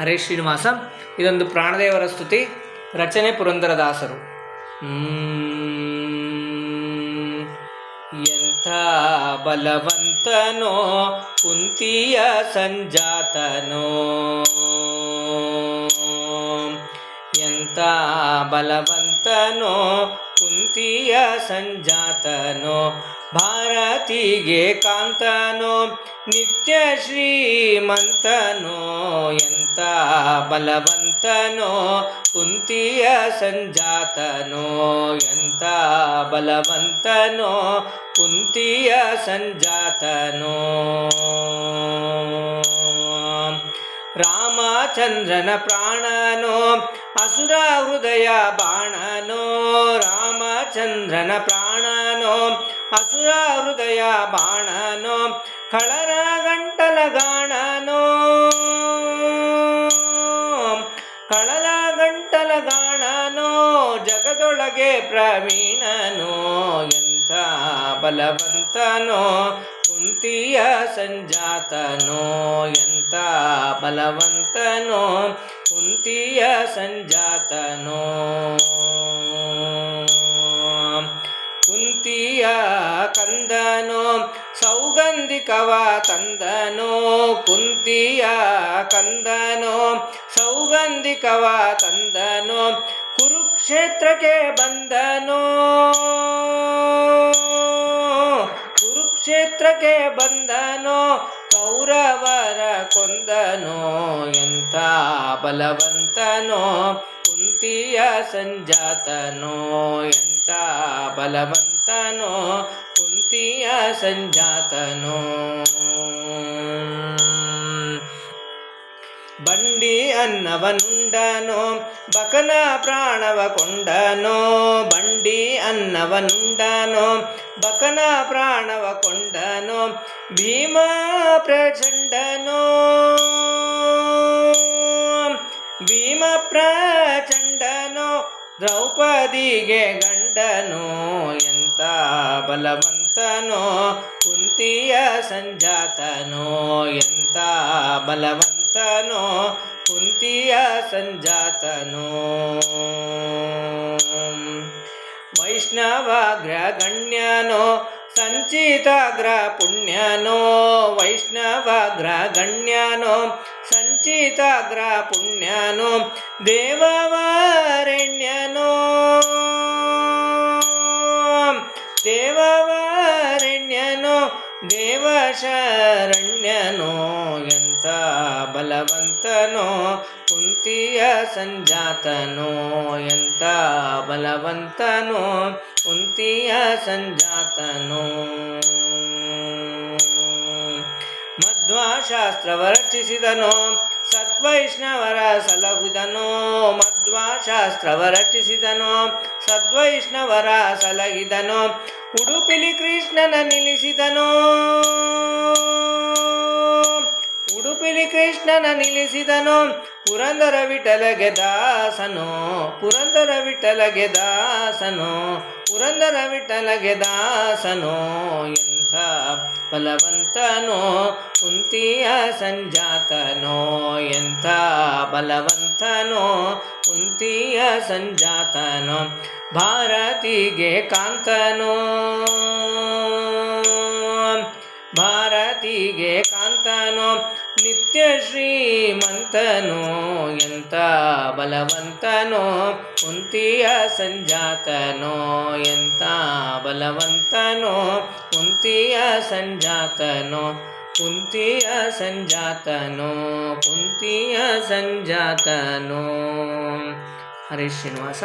ಹರೇ ಶ್ರೀನಿವಾಸ ಇದೊಂದು ಪ್ರಾಣದೇವರ ಸ್ತುತಿ ರಚನೆ ಪುರಂದರದಾಸರು. ಎಂಥ ಬಲವಂತನೋ ಕುಂತಿಯ ಸಂಜಾತನೋ ಎಂಥ ಬಲವಂತನೋ ಕುಂತಿಯ ಸಂಜಾತನೋ, ಭಾರತಿಗೆ ಕಾಂತನೋ, ನಿತ್ಯ ಶ್ರೀಮಂತನೋ ಎಂತ ಬಲವಂತನೋ, ಕುಂತಿಯ ಸಂಜಾತನೋ ಎಂತ ಬಲವಂತನೋ, ಕುಂತಿಯ ಸಂಜಾತನೋ. ರಾಮಚಂದ್ರನ ಪ್ರಾಣನೋ, ಅಸುರ ಹೃದಯ ಬಾಣನೋ ರಾಮಚಂದ್ರನ ಪ್ರಾಣನೋ, ಅಸುರ ಹೃದಯ ಬಾಣನೋ, ಕಳರ ಗಂಟಲ ಗಾಣನೋ. ಕಳಲ ಗಂಟಲ ಗಾಣನೋ, ಜಗದೊಳಗೆ ಪ್ರವೀಣನೋ, ಎಂಥ ಬಲವಂತನೋ, ಕುಂತಿಯ ಸಂಜಾತನೋ, ಎಂಥ ಬಲವಂತನೋ, ಕುಂತಿಯ ಸಂಜಾತನೋ. ಕುಂತಿಯ ಕಂದನೋ ಸೌಗಂಧಿಕವ ತಂದನೋ ಕುಂತಿಯ ಕಂದನೋ ಸೌಗಂಧಿಕವ ತಂದನೋ ಕುರುಕ್ಷೇತ್ರಕ್ಕೆ ಬಂದನೋ ಕುರುಕ್ಷೇತ್ರಕ್ಕೆ ಬಂದನೋ ಕೌರವರ ಕೊಂದನೋ ಎಂಥ ಬಲವಂತನೋ ಕುಂತಿಯ ಸಂಜಾತನೋ ಎಂಥ ಬಲವಂತನೋ ಕುಂತಿಯ ಸಂಜಾತನೋ ಬಂಡಿ ಅನ್ನವನುಂಡನೋ ಬಕನ ಪ್ರಾಣವ ಕೊಂಡನೋ ಬಂಡಿ ಅನ್ನವನುಂಡನೋ ಬಕನ ಪ್ರಾಣವ ಕೊಂಡನೋ ಭೀಮ ಪ್ರಚಂಡನೋ ಭೀಮ ಪ್ರಚಂಡನೋ ದ್ರೌಪದಿಗೆ ಗಂಡನೋ ಎಂತ ಬಲವಂತನೋ? ಕುಂತಿಯ ಸಂಜಾತನೋ? ಎಂತ ಬಲವಂತನೋ? ಕುಂತಿಯ ಸಂಜಾತನೋ? ವೈಷ್ಣವಾಗ್ರಗಣ್ಯನೋ? ಸಂಚಿತಾಗ್ರ ಪುಣ್ಯನೋ? ವೈಷ್ಣವಾಗ್ರಗಣ್ಯನೋ? ಸಂಚಿತಾಗ್ರ ಪುಣ್ಯನೋ? ದೇವವಾರಣ್ಯನೋ? ದೇವಶರಣ್ಯನೋ ಎಂಥ ಬಲವಂತನೋ ಕುಂತಿಯ ಸಂಜಾತನೋ ಎಂಥ ಬಲವಂತನೋ ಕುಂತಿಯ ಸಂಜಾತನೋ. ಮಧ್ವಾಶಾಸ್ತ್ರವ ರಚಿಸಿದನೋ ಸತ್ವೈಷ್ಣವರ ಸಲಹುದನೋ ಮಧ್ವಾಶಾಸ್ತ್ರವ ರಚಿಸಿದನೋ ಸದ್ವೈಷ್ಣವರ ಸಲಹಿದನೋ ಉಡುಪಿಲಿ ಕೃಷ್ಣನ ನಿಲ್ಲಿಸಿದನೋ ಉಡುಪಿಲಿ ಕೃಷ್ಣನ ನಿಲ್ಲಿಸಿದನು ಪುರಂದರ ವಿಠಲಗೆ ದಾಸನು ಪುರಂದರ ವಿಠಲಗೆ ದಾಸನು ಪುರಂದರ ವಿಠಲಗೆ ದಾಸನು ಎಂಥ ಬಲವಂತನೋ ಕುಂತಿಯ ಸಂಜಾತನೋ ಎಂಥ ಬಲವಂತನೋ ಕುಂತಿಯ ಸಂಜಾತನೋ ಭಾರತಿಗೆ ಕಾಂತನೋ. ಭಾರತಿಗೆ ಕಾಂತನೋ ನಿತ್ಯ ಶ್ರೀಮಂತನೋ, ಎಂತ ಬಲವಂತನೋ, ಕುಂತಿಯ ಸಂಜಾತನೋ, ಎಂತ ಬಲವಂತನೋ, ಕುಂತಿಯ ಸಂಜಾತನೋ ಕುಂತಿಯ ಸಂಜಾತನೋ ಕುಂತಿಯ ಸಂಜಾತನೋ. ಹರೀಶ್ ಶ್ರೀನಿವಾಸ.